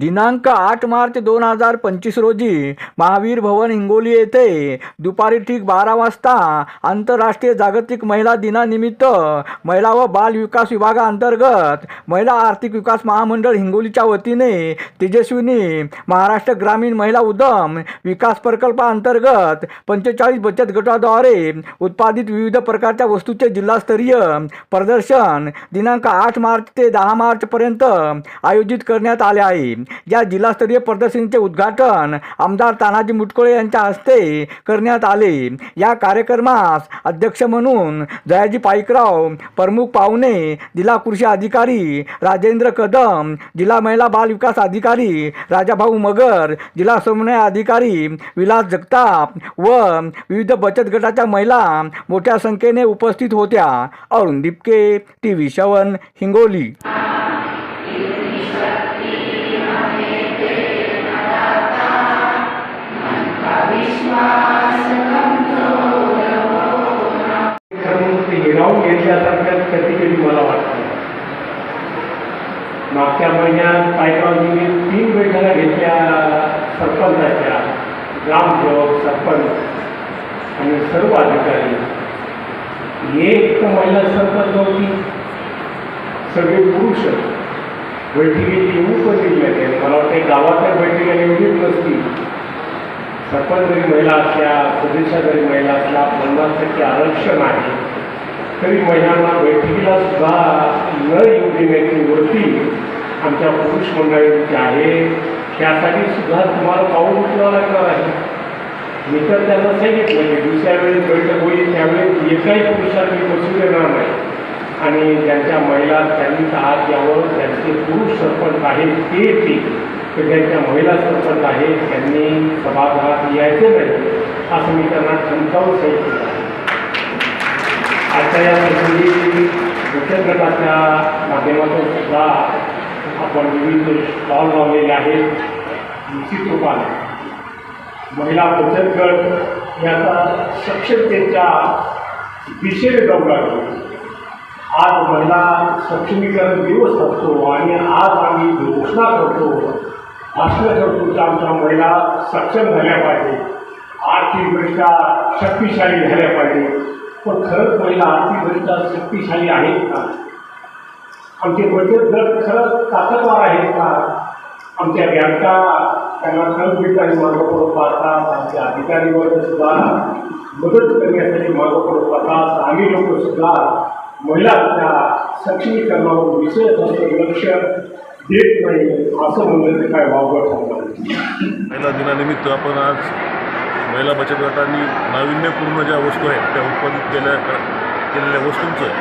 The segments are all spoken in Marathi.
दिनांक आठ मार्च दोन हजार पंचवीस रोजी महावीर भवन हिंगोली येथे दुपारी ठीक बारा वाजता आंतरराष्ट्रीय जागतिक महिला दिनानिमित्त महिला व बाल विकास विभागाअंतर्गत महिला आर्थिक विकास महामंडळ हिंगोलीच्या वतीने तेजस्विनी महाराष्ट्र ग्रामीण महिला उद्यम विकास प्रकल्पाअंतर्गत पंचेचाळीस बचत गटाद्वारे उत्पादित विविध प्रकारच्या वस्तूचे जिल्हास्तरीय प्रदर्शन दिनांक आठ मार्च ते दहा मार्चपर्यंत आयोजित करण्यात आले आहे. या जिल्हास्तरीय प्रदर्शनीचे उद्घाटन आमदार तानाजी मुटकुळे यांच्या हस्ते करण्यात आले. या कार्यक्रमास अध्यक्ष म्हणून जयाजी पाईकराव प्रमुख पाहुणे जिल्हा कृषी अधिकारी राजेंद्र कदम जिल्हा महिला बाल विकास अधिकारी राजाभाऊ मगर जिल्हा समन्वय अधिकारी विलास जगताप व विविध बचत गटाच्या महिला मोठ्या संख्येने उपस्थित होत्या. अरुण दिपके टी व्ही शवन हिंगोली. हिरावून घेतल्यासारखं कधी कधी मला वाटतं मागच्या महिन्यात पायकरावजींनी तीन बैठका घेतल्या सरपंचाच्या ग्रामसेवक सरपंच आणि सर्व अधिकारी. एक महिला सरपंच होती सगळे पुरुष. बैठकीत येऊ पण दिले मला वाटतं गावातल्या बैठकीला एवढीच नसती सरपंच जरी महिला असल्या सदस्य जरी महिला असल्या पन्नास टक्के आरक्षण आहे. तरी महिलांना बैठकीला सुद्धा न येऊ देण्याची वृत्ती आमच्या पुरुष मंडळींची आहे. त्यासाठी सुद्धा तुम्हाला पाऊल उचलावं लागणार आहे. मी तर त्यांना सांगितलं की दुसऱ्या वेळेस बैठक होईल त्यावेळेस एकाही पुरुषांनी बसू देणार नाही. आणि त्यांच्या महिला त्यांनी आत यावं त्यांचे पुरुष सरपंच आहेत ते येतील तर ज्यांच्या महिला सरपंच आहेत त्यांनी सभागृहात यायचं नाही असं मी त्यांना ठणकावून सांगितलं आजच्या या प्रसंगी बचत गटाच्या माध्यमातून सुद्धा आपण विविध स्टॉल लावलेले आहेत. निश्चित रूपाने महिला बचत गट याचा सक्षमतेच्या विशेष गौरव आहे आज महिला सक्षमीकरण दिवस असतो आणि आज आम्ही घोषणा करतो. भाषण आमच्या महिला सक्षम झाल्या पाहिजे. आर्थिकदृष्ट्या शक्तिशाली झाल्या पाहिजे. पण खरंच महिला आर्थिकदृष्ट्या शक्तिशाली आहेत का? आमचे बचत गट खरंच ताकदवार आहेत का? आमच्या बँका त्यांना खरंच मिळताना मार्ग पडत पाहतात आमचे अधिकारी वर्ग सुद्धा मदत करण्यासाठी मार्ग पडत पाहतात आम्ही लोकसुद्धा महिलांच्या सक्षमीकरणावर विशेष असं लक्ष देत नाही असं म्हणलं ते काय वावगं ठरणार महिला दिनानिमित्त आपण आज महिला बचत गटांनी नाविन्यपूर्ण ज्या वस्तू आहेत त्या उत्पादित केल्या केलेल्या वस्तूंचं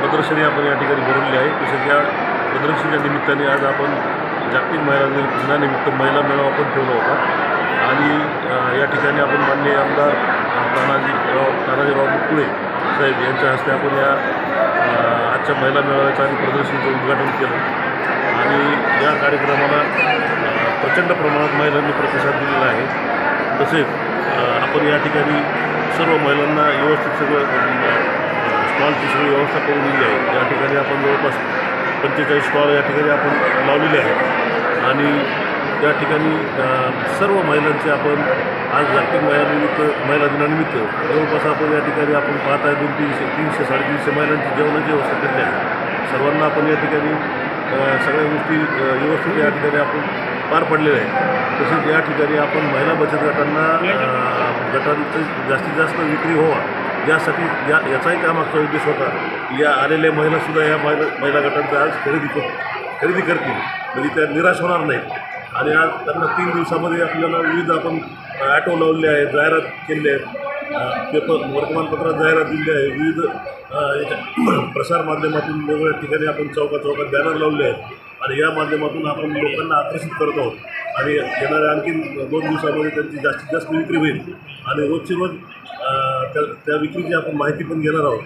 प्रदर्शनी आपण या ठिकाणी भरवली आहे. तसेच या प्रदर्शनीच्या निमित्ताने आज आपण जागतिक महिला दिनानिमित्त महिला मेळावा पण ठेवला होता. आणि या ठिकाणी आपण माननीय आमदार तानाजी तानाजीराव मुकुळे साहेब यांच्या हस्ते आपण या आजच्या महिला मेळाव्याचं आणि प्रदर्शनीचं उद्घाटन केलं. आणि या कार्यक्रमाला प्रचंड प्रमाणात महिलांनी प्रतिसाद दिलेला आहे. तसेच आपण या ठिकाणी सर्व महिलांना व्यवस्थित सगळं स्टॉलची सगळी व्यवस्था करून दिली आहे. या ठिकाणी आपण जवळपास पंचेचाळीस स्टॉल या ठिकाणी आपण लावलेले आहेत. आणि या ठिकाणी सर्व महिलांचे आपण आज जागतिक महिलानिमित्त महिला दिनानिमित्त जवळपास आपण या ठिकाणी आपण पाहत आहे दोन तीनशे तीनशे साडेतीनशे महिलांची जेवणाची व्यवस्था केली आहे. सर्वांना आपण या ठिकाणी सगळ्या गोष्टी व्यवस्थित या ठिकाणी आपण पार पडलेल्या आहेत. तसेच या ठिकाणी आपण महिला बचत गटांना अ, गटांचं जास्तीत जास्त विक्री व्हावा. यासाठी या याचाही त्यामागचा उद्देश होता. या आलेल्या महिलासुद्धा या महिला महिला गटांचा आज खरेदी कर खरेदी करतील. म्हणजे त्या निराश होणार नाहीत. आणि आज त्यांना तीन दिवसामध्ये आपल्याला विविध आपण ॲटो लावले आहेत जाहिरात केली आहेत. पेपर वर्तमानपत्रात जाहिरात दिली आहे. विविध याच्या प्रसार माध्यमातून वेगवेगळ्या ठिकाणी आपण चौका चौकात बॅनर लावले आहेत. आणि या माध्यमातून आपण लोकांना आकर्षित करत आहोत. आणि येणाऱ्या आणखी दोन दिवसामध्ये त्यांची जास्तीत जास्त विक्री होईल. आणि रोजची रोज त्या त्या विक्रीची आपण माहिती पण घेणार आहोत.